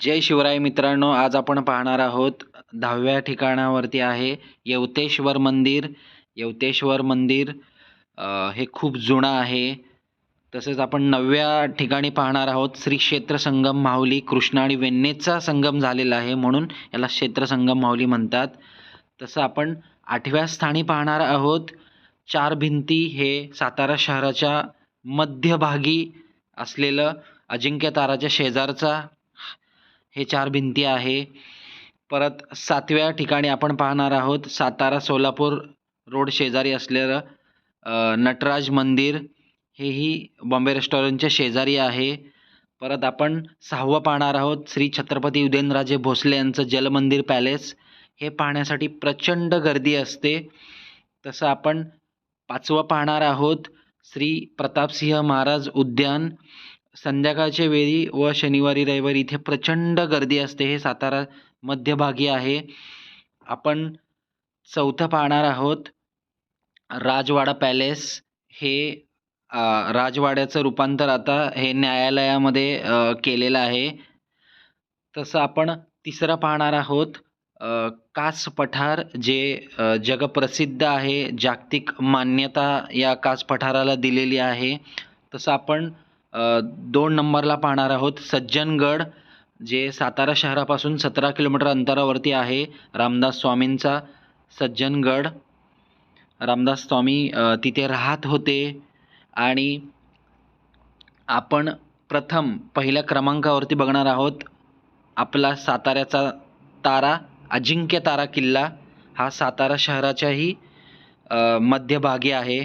जय शिवराय मित्रांनो आज आपण पाहणार आहोत दहाव्या ठिकाणावरती आहे यवतेश्वर मंदिर. यवतेश्वर मंदिर हे खूप जुनं आहे. तसेच आपण नवव्या ठिकाणी पाहणार आहोत श्री क्षेत्र संगम माहुली कृष्णा आणि वेन्नेचा संगम झालेला आहे म्हणून याला क्षेत्र संगम माहुली म्हणतात. तसं आपण आठव्या स्थानी पाहणार आहोत चार भिंती हे सातारा शहराच्या मध्यभागी असलेलं अजिंक्य ताराच्या शेजारचा हे चार भिंती आहे. परत सातव्या ठिकाणी आपण पाहणार आहोत सातारा सोलापूर रोड शेजारी असलेलं नटराज मंदिर. हेही बॉम्बे रेस्टॉरंटच्या शेजारी आहे. परत आपण सहावं पाहणार आहोत श्री छत्रपती उदयनराजे भोसले यांचं जलमंदिर पॅलेस. हे पाहण्यासाठी प्रचंड गर्दी असते. तसं आपण पाचवं पाहणार आहोत श्री प्रतापसिंह महाराज उद्यान. संध्याकाळच्या वेळी व शनिवारी रविवारी इथे प्रचंड गर्दी असते. हे सातारा मध्यभागी आहे. आपण चौथं पाहणार आहोत. राजवाडा पॅलेस. हे राजवाड्याचं रूपांतर आता हे न्यायालयामध्ये केलेलं आहे. तसं आपण तिसरं पाहणार आहोत. कास पठार जे जगप्रसिद्ध आहे जागतिक मान्यता या कास पठाराला दिलेली आहे. तसं आपण दोन नंबरला पाहणार आहोत. सज्जनगड जे सातारा शहरापासून सतरा किलोमीटर अंतरावरती आहे रामदास स्वामींचा सज्जनगड. रामदास स्वामी तिथे राहत होते आणि आपण प्रथम पहिल्या क्रमांकावरती बघणार आहोत. आपला साताऱ्याचा तारा अजिंक्य तारा किल्ला हा सातारा शहराच्याही मध्यभागी आहे.